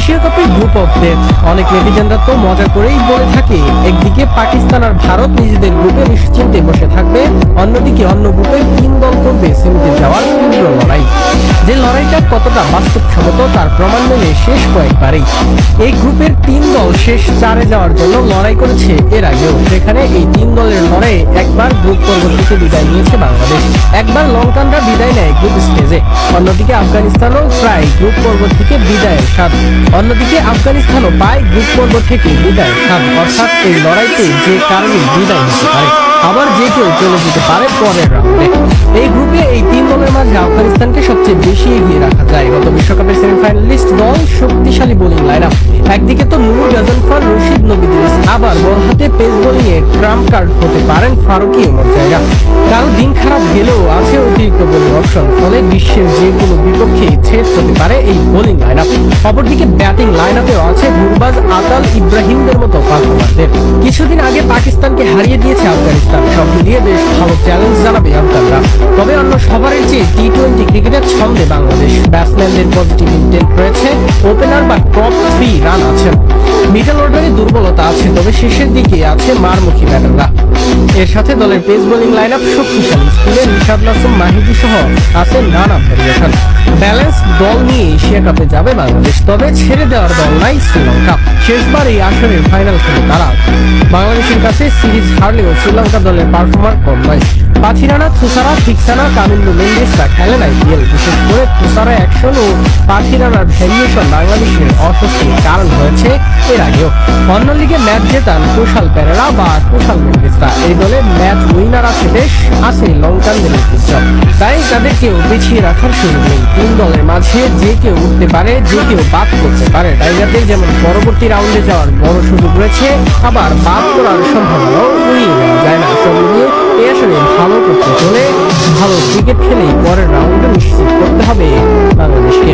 Asia কাপের group of death অনেক নেটিজেনরা তো মজা করেই বলে থাকে, একদিকে পাকিস্তান আর ভারত নিজেদের গ্রুপে নিশ্চিন্তে বসে থাকবে, অন্যদিকে অন্য গ্রুপে তিন লড়াইটা কতটা বাস্তবসম্মত তার প্রমাণ মেলে শেষ কয়েকবারেই। এই গ্রুপের তিন দল শেষ চারে যাওয়ার জন্য লড়াই করেছে এর আগেও। সেখানে এই তিন দলের লড়াইয়ে একবার গ্রুপ পর্ব থেকে বিদায় নিয়েছে বাংলাদেশ। একবার লঙ্কানরা বিদায় নেয় গ্রুপ স্টেজে। অন্যদিকে আফগানিস্তানও প্রায় গ্রুপ পর্ব থেকে বিদায়ের স্বাদ। অন্যদিকে আফগানিস্তানও পায় গ্রুপ পর্ব থেকে বিদায়ের স্বাদ। অর্থাৎ এই লড়াইতে যে কারণে বিদায় নিতে পারে, আবার যে কেউ চলে যেতে পারে পরের রাউন্ডে। এই গ্রুপে এই তিন দলের মাঝে আফগানিস্তানকে সবচেয়ে বেশি এগিয়ে বিশ্বকাপের সেমিফাইনালিস্ট দল শক্তিশালী বোলিং লাইন একদিকে তো নুরুল গাজনফার রশিদ নবিদিস আবার বল হাতে পেস বোলিং এ ট্রাম্প কার্ড হতে পারেন ফারুকি এমন জায়গা। কারও দিন খারাপ গেলেও আছে অতিরিক্ত বোলিং অপশন ফলে বিশ্বের যে কোনো বিপক্ষে থ্রেট হতে পারে এই বোলিং লাইন আপ অপরদিকে ব্যাটিং লাইন আপেও আছে গুরবাজ আতাল ইব্রাহিমদের মতো পারফরমারদের কিছুদিন আগে পাকিস্তানকে হারিয়ে দিয়েছে আফগানিস্তান। সব মিলিয়ে বেশ ভালো চ্যালেঞ্জ জানাবে আফগানরা। তবে অন্য সবারই চেয়ে টি টোয়েন্টি ক্রিকেটের ছন্দে বাংলাদেশ। ব্যাটসম্যানদের পজিটিভ ইন্টেন্ট রয়েছে। ওপেনার বা টপ থ্রি রান আছেন মিডল অর্ডারে দুর্বলতা আছে, তবে শেষের দিকে আছে মারমুখী ব্যাটাররা এর সাথে দলের পেস বোলিং লাইন আপ শক্তিশালী। স্পিনে নিশাদ নাসুম, মাহিদি সহ আছে নানা ভেরিয়েশন ব্যালেন্স দল নিয়ে এশিয়া কাপে যাবে বাংলাদেশ, তবে ছেড়ে দেওয়ার দল নাই শ্রীলঙ্কা। শেষবার এই আসরের ফাইনাল খেলে তারা। বাংলাদেশের কাছে সিরিজ হারলেও শ্রীলঙ্কা দলের পারফর্মার কম নয়। পাথিরানা থুসারা থিকসানা কামিন্দু মেন্ডিসরা খেলেন আইপিএল বিশেষ করে থুসারা, অ্যাকশন ও পাথিরানার ভ্যারিয়েশন বাংলাদেশের অস্বস্তির কারণ হয়েছে। এর আগেও অন্য লিগে ম্যাচ জেতান কুশাল পেরেরা বা কুশাল মেন্ডিসরা এই দলে ম্যাচ উইনার আছে বেশ, আছে লঙ্কানদের ঐতিহ্য তাই তাদেরকেও পিছিয়ে রাখার সুযোগ নেই। তিন দলের মাঝে যে কেউ উঠতে পারে, যে কেউ বাদ করতে পারে। টাইগারদের যেমন পরবর্তী রাউন্ডে যাওয়ার বড় সুযোগ রয়েছে, আবার বাদ করার সম্ভাবনাও যায় না। এই আসলে ভালো করতে ভালো ক্রিকেট খেলেই পরের রাউন্ডে নিশ্চিত করতে হবে বাংলাদেশকে।